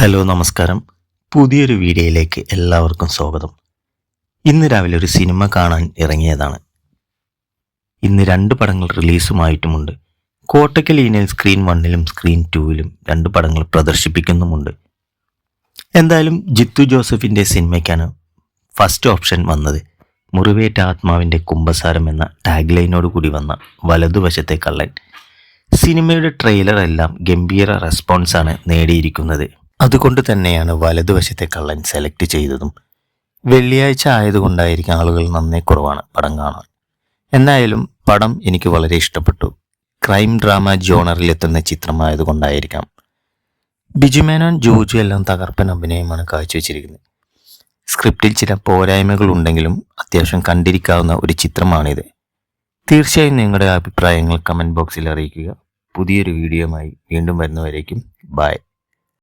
Hello നമസ്കാരം. പുതിയൊരു വീഡിയോയിലേക്ക് എല്ലാവർക്കും സ്വാഗതം. ഇന്ന് രാവിലെ ഒരു സിനിമ കാണാൻ ഇറങ്ങിയതാണ്. ഇന്ന് രണ്ട് പടങ്ങൾ റിലീസുമായിട്ടുമുണ്ട്. കോട്ടയ്ക്കൽ ഇനി സ്ക്രീൻ വണ്ണിലും സ്ക്രീൻ ടൂവിലും രണ്ട് പടങ്ങൾ പ്രദർശിപ്പിക്കുന്നുമുണ്ട്. എന്തായാലും ജിത്തു ജോസഫിന്റെ സിനിമയ്ക്കാണ് ഫസ്റ്റ് ഓപ്ഷൻ വന്നത്. മുറിവേറ്റ ആത്മാവിന്റെ കുംഭസാരം എന്ന ടാഗ് കൂടി വന്ന വലതുവശത്തെ കള്ളൻ. സിനിമയുടെ ട്രെയിലർ എല്ലാം ഗംഭീര റെസ്പോൺസാണ് നേടിയിരിക്കുന്നത്. അതുകൊണ്ട് തന്നെയാണ് വലതുവശത്തെ കള്ളൻ സെലക്ട് ചെയ്തതും. വെള്ളിയാഴ്ച ആയതുകൊണ്ടായിരിക്കും ആളുകൾ നന്നേ കുറവാണ് പടം കാണാൻ. എന്നായാലും പടം എനിക്ക് വളരെ ഇഷ്ടപ്പെട്ടു. ക്രൈം ഡ്രാമ ജോണറിലെത്തുന്ന ചിത്രമായതുകൊണ്ടായിരിക്കാം. ബിജുമേനോൻ ജോജു എല്ലാം തകർപ്പൻ അഭിനയമാണ് കാഴ്ചവെച്ചിരിക്കുന്നത്. സ്ക്രിപ്റ്റിൽ ചില പോരായ്മകൾ ഉണ്ടെങ്കിലും അത്യാവശ്യം കണ്ടിരിക്കാവുന്ന ഒരു ചിത്രമാണിത്. തീർച്ചയായും നിങ്ങളുടെ അഭിപ്രായങ്ങൾ കമന്റ് ബോക്സിൽ അറിയിക്കുക. പുതിയൊരു വീഡിയോയുമായി വീണ്ടും വരുന്നവരേക്കും ബൈ